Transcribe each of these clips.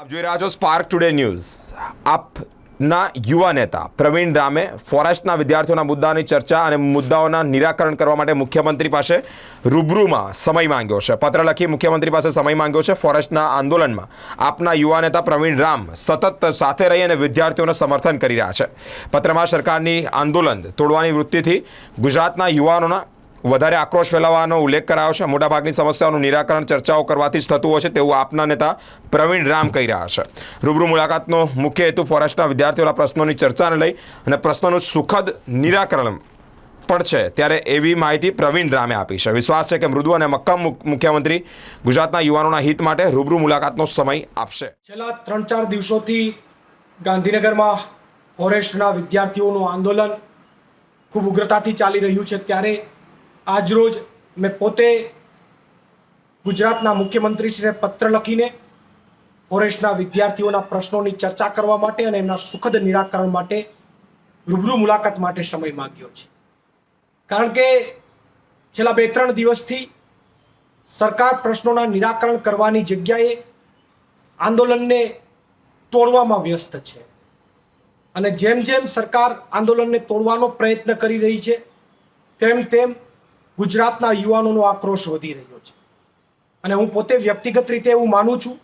આપ જોઈ રહ્યા છો સ્પાર્ક ટુડે ન્યૂઝ આપના યુવા નેતા પ્રવીણ રામે ફોરેસ્ટના વિદ્યાર્થીઓના મુદ્દાની ચર્ચા અને મુદ્દાઓના નિરાકરણ કરવા માટે મુખ્યમંત્રી પાસે રૂબરૂમાં સમય માંગ્યો છે. પત્ર લખી મુખ્યમંત્રી પાસે સમય માંગ્યો છે ફોરેસ્ટના આંદોલનમાં. આપના યુવા નેતા પ્રવીણ રામ સતત સાથે રહી અને વિદ્યાર્થીઓને સમર્થન કરી રહ્યા છે. પત્રમાં સરકારની આંદોલન તોડવાની વૃત્તિથી ગુજરાતના યુવાનોના વધારે આક્રોશ ફેલાવવાનો ઉલ્લેખ કરાયો છે. મોટાભાગની સમસ્યાઓનું નિરાકરણ ચર્ચાઓ કરવાથી જ થતું હોય છે તેવું આપના નેતા પ્રવીણ રામ કહી રહ્યા છે. રૂબરૂ મુલાકાતનો મુખ્ય હેતુ ફોરેસ્ટના વિદ્યાર્થીઓના પ્રશ્નોની ચર્ચાને લઈ અને પ્રશ્નોનું સુખદ નિરાકરણ પણ છે. ત્યારે એવી માહિતી પ્રવીણ રામે આપી છે. વિશ્વાસ છે કે મૃદુ અને મક્કમ મુખ્યમંત્રી ગુજરાતના યુવાનોના હિત માટે રૂબરૂ મુલાકાતનો સમય આપશે. છેલ્લા ત્રણ ચાર દિવસોથી ગાંધીનગરમાં ફોરેસ્ટના વિદ્યાર્થીઓનું આંદોલન ખૂબ ઉગ્રતાથી ચાલી રહ્યું છે. ત્યારે આજરોજ મેં પોતે ગુજરાતના મુખ્યમંત્રીશ્રીને પત્ર લખીને ફોરેસ્ટના વિદ્યાર્થીઓના પ્રશ્નોની ચર્ચા કરવા માટે અને એમના સુખદ નિરાકરણ માટે રૂબરૂ મુલાકાત માટે સમય માંગ્યો છે. કારણ કે છેલ્લા બે ત્રણ દિવસથી સરકાર પ્રશ્નોના નિરાકરણ કરવાની જગ્યાએ આંદોલનને તોડવામાં વ્યસ્ત છે. અને જેમ જેમ સરકાર આંદોલનને તોડવાનો પ્રયત્ન કરી રહી છે, તેમ તેમ ગુજરાતના યુવાનોનો આક્રોશ વધી રહ્યો છે. અને હું પોતે વ્યક્તિગત રીતે એવું માનું છું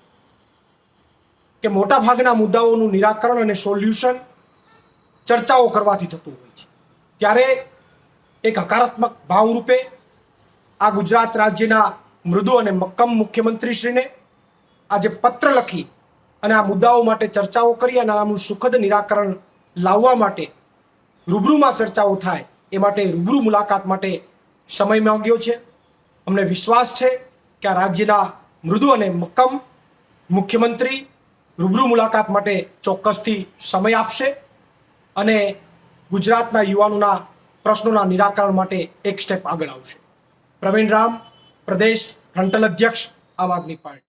કે મોટાભાગના મુદ્દાઓનું નિરાકરણ અને સોલ્યુશન ચર્ચાઓ કરવાથી થતું હોય છે. ત્યારે એક હકારાત્મક ભાવરૂપે આ ગુજરાત રાજ્યના મૃદુ અને મક્કમ મુખ્યમંત્રીશ્રીને આજે પત્ર લખી અને આ મુદ્દાઓ માટે ચર્ચાઓ કરી અને આનું સુખદ નિરાકરણ લાવવા માટે રૂબરૂમાં ચર્ચાઓ થાય એ માટે રૂબરૂ મુલાકાત માટે સમય માંગ્યો છે. અમને વિશ્વાસ છે કે આ રાજ્યના મૃદુ અને મક્કમ મુખ્યમંત્રી રૂબરૂ મુલાકાત માટે ચોક્કસથી સમય આપશે અને ગુજરાતના યુવાનોના પ્રશ્નોના નિરાકરણ માટે એક સ્ટેપ આગળ આવશે. પ્રવીણ રામ, પ્રદેશ ફ્રન્ટલ અધ્યક્ષ, આમ આદમી પાર્ટી.